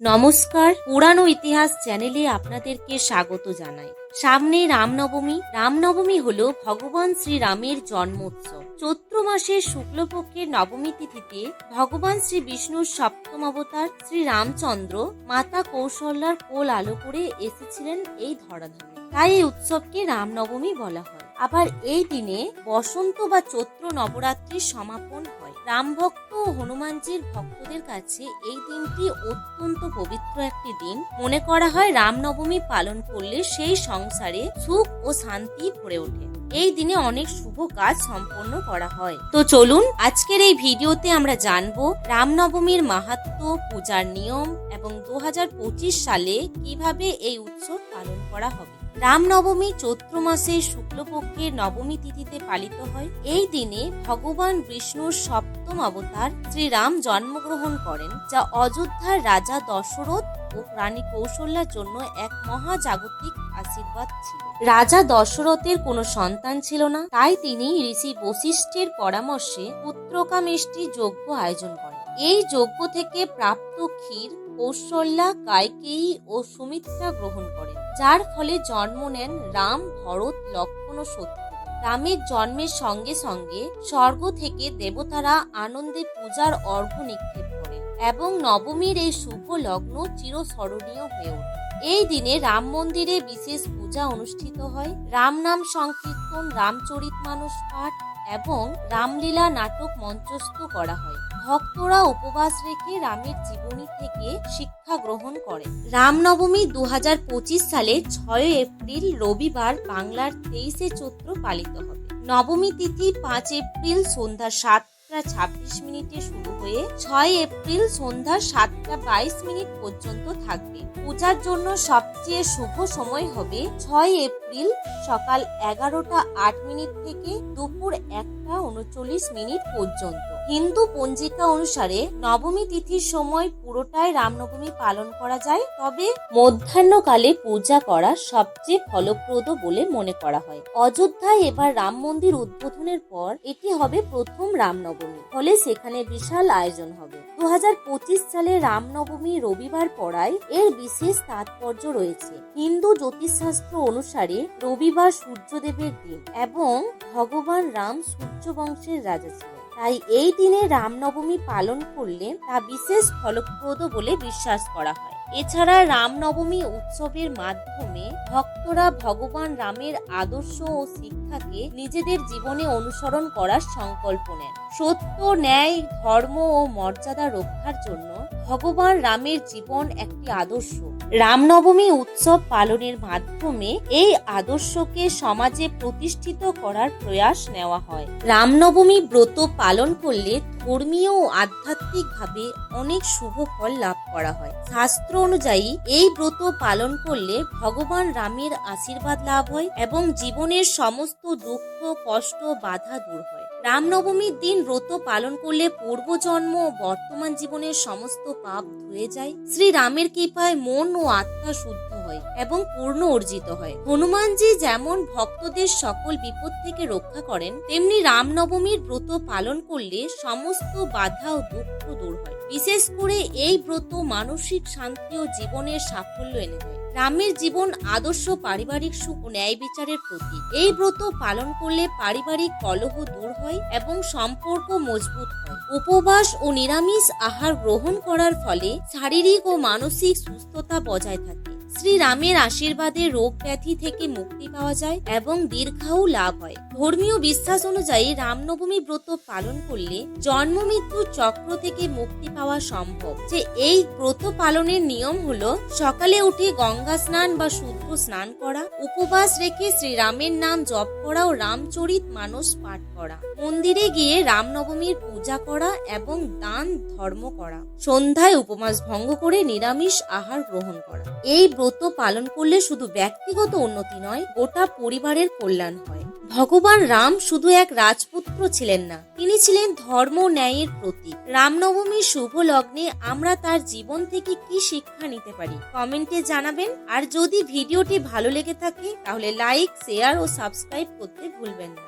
নমস্কার, পুরানো ইতিহাস চ্যানেলে আপনাদেরকে স্বাগত জানাই। সামনে রামনবমী রামনবমী হলো ভগবান শ্রীরামের জন্মোৎসব। চৈত্র মাসের শুক্লপক্ষের নবমী তিথিতে ভগবান শ্রী বিষ্ণুর সপ্তম অবতার শ্রী রামচন্দ্র মাতা কৌশল্যার কোল আলো করে এসেছিলেন এই ধরাধামে। তাই এই উৎসবকে রামনবমী বলা হয়। আবার এই দিনে বসন্ত বা চৈত্র নবরাত্রির সমাপন হয়। রামভক্ত ও হনুমানজির ভক্তদের কাছে এই দিনটি অত্যন্ত পবিত্র একটি দিন। মনে করা হয় রামনবমী পালন করলে সেই সংসারে সুখ ও শান্তি ভরে ওঠে। এই দিনে অনেক শুভ কাজ সম্পন্ন করা হয়। তো চলুন, আজকের এই ভিডিওতে আমরা জানব রামনবমীর মাহাত্ম্য পূজার নিয়ম এবং দু হাজার পঁচিশ সালে কীভাবে এই উৎসব পালন করা হবে। রামনবমী চৈত্র মাসে শুক্লপক্ষের নবমী তিথিতে পালিত হয়। এই দিনে ভগবান বিষ্ণুর সপ্তম অবতার শ্রীরাম জন্মগ্রহণ করেন, যা অযোধ্যার রাজা দশরথ ও রানী কৌশল্যার জন্য এক মহাজাগতিক আশীর্বাদ ছিল। রাজা দশরথের কোনো সন্তান ছিল না, তাই তিনি ঋষি বশিষ্ঠের পরামর্শে পুত্রকামেষ্টি যজ্ঞ আয়োজন করেন। এই যজ্ঞ থেকে প্রাপ্ত ক্ষীর, কৌশল্যা কায়কেয়ী ও সুমিত্রা গ্রহণ করেন, যার ফলে জন্ম নেন রাম, ভরত, লক্ষ্মণ ও সত্য রামের জন্মের সঙ্গে সঙ্গে স্বর্গ থেকে দেবতারা আনন্দে পূজার অর্ঘ্য নিক্ষেপ করেন এবং নবমীর এই শুভ লগ্ন চিরস্মরণীয় হয়ে ওঠে। এই দিনে রাম মন্দিরে বিশেষ পূজা অনুষ্ঠিত হয়। রাম নাম সংকীর্তন রামচরিত মানুষ পাঠ এবং রামলীলা নাটক মঞ্চস্থ করা হয়। ভক্তরা উপবাস রেখে রামের জীবনী থেকে শিক্ষা গ্রহণ করেন রামনবমী দু হাজার পঁচিশ সালে ছয় এপ্রিল রবিবার বাংলার তেইশে চৈত্র পালিত হবে। নবমী তিথি পাঁচ এপ্রিল সন্ধ্যা সাতটা ছাব্বিশ মিনিটে শুরু হয়ে ছয় এপ্রিল সন্ধ্যা সাতটা বাইশ মিনিট পর্যন্ত থাকবে। পূজার জন্য সবচেয়ে শুভ সময় হবে ছয় এপ্রিল সকাল এগারোটা আট মিনিট থেকে দুপুর একটা উনচল্লিশ মিনিট পর্যন্ত। হিন্দু পঞ্জিকা অনুসারে নবমী তিথির সময় পুরোটাই রামনবমী পালন করা যায়, তবে মধ্যাহ্নকালে পূজা করা সবচেয়ে ফলপ্রদ বলে মনে করা হয়। অযোধ্যায় এবার রাম মন্দির উদ্বোধনের পর এটি হবে প্রথম রামনবমী, ফলে সেখানে বিশাল আয়োজন হবে। সালে রামনবমী রবিবার পড়ায় এর বিশেষ তাৎপর্য রয়েছে। হিন্দু জ্যোতিষশাস্ত্র অনুসারে রবিবার সূর্যদেবের দিন এবং ভগবান রাম সূর্য বংশের রাজা ছিলেন। তাই এই দিনে রামনবমী পালন করলে তা বিশেষ ফলপ্রদ বলে বিশ্বাস করা হয়। এছাড়া রামনবমী উৎসবের মাধ্যমে ভক্তরা ভগবান রামের আদর্শ ও শিক্ষাকে নিজেদের জীবনে অনুসরণ করার সংকল্প নেন। সত্য, ন্যায়, ধর্ম ও মর্যাদা রক্ষার জন্য ভগবান রামের জীবন একটি আদর্শ। রামনবমী উৎসব পালনের মাধ্যমে এই আদর্শকে সমাজে প্রতিষ্ঠিত করার প্রয়াস নেওয়া হয়। রামনবমী ব্রত পালন করলে ধর্মীয় ও আধ্যাত্মিকভাবে অনেক শুভ ফল লাভ করা হয়। শাস্ত্র অনুযায়ী, এই ব্রত পালন করলে ভগবান রামের আশীর্বাদ লাভ হয় এবং জীবনের সমস্ত দুঃখ, কষ্ট, বাধা দূর হয়। রামনবমীর দিন ব্রত পালন করলে পূর্বজন্ম ও বর্তমান জীবনের সমস্ত পাপ ধুয়ে যায়। শ্রীরামের কৃপায় মন ও আত্মা শুদ্ধ হয় এবং পূর্ণ অর্জিত হয়। হনুমানজি যেমন ভক্তদের সকল বিপদ থেকে রক্ষা করেন, তেমনি রামনবমীর ব্রত পালন করলে সমস্ত বাধা ও দুঃখ দূর হয়। বিশেষ করে এই ব্রত মানসিক শান্তি ও জীবনের সাফল্য এনে দেয়। রামের জীবন আদর্শ পারিবারিক সুখ ন্যায় বিচারের প্রতীক। এই ব্রত পালন করলে পারিবারিক কলহ দূর হয় এবং সম্পর্ক মজবুত হয়। উপবাস ও নিরামিষ আহার গ্রহণ করার ফলে শারীরিক ও মানসিক সুস্থতা বজায় থাকে। শ্রীরামের আশীর্বাদে রোগ ব্যাধি থেকে মুক্তি পাওয়া যায় এবং দীর্ঘাও লাভ হয়। ধর্মীয় বিশ্বাস অনুযায়ী রামনবমী ব্রত পালন করলে জন্ম মৃত্যু চক্র থেকে মুক্তি পাওয়া সম্ভব। যে এই ব্রত পালনের নিয়ম হলো সকালে উঠে গঙ্গা স্নান বা শুদ্ধ স্নান করা, উপবাস রেখে শ্রীরামের নাম জপ করা ও রামচরিত মানস পাঠ করা। মন্দিরে গিয়ে রামনবমীর পূজা করা এবং দান ধর্ম করা। সন্ধ্যায় উপবাস ভঙ্গ করে নিরামিষ আহার গ্রহণ করা। এই ব্রত পালন করলে শুধু ব্যক্তিগত উন্নতি নয়, গোটা পরিবারের কল্যাণ হয়। ভগবান রাম শুধু এক রাজপুত্র ছিলেন না, তিনি ছিলেন ধর্ম ন্যায়ের প্রতীক। রামনবমীর শুভ লগ্নে আমরা তার জীবন থেকে কি শিক্ষা নিতে পারি, কমেন্টে জানাবেন। আর যদি ভিডিওটি ভালো লেগে থাকে, তাহলে লাইক, শেয়ার ও সাবস্ক্রাইব করতে ভুলবেন না।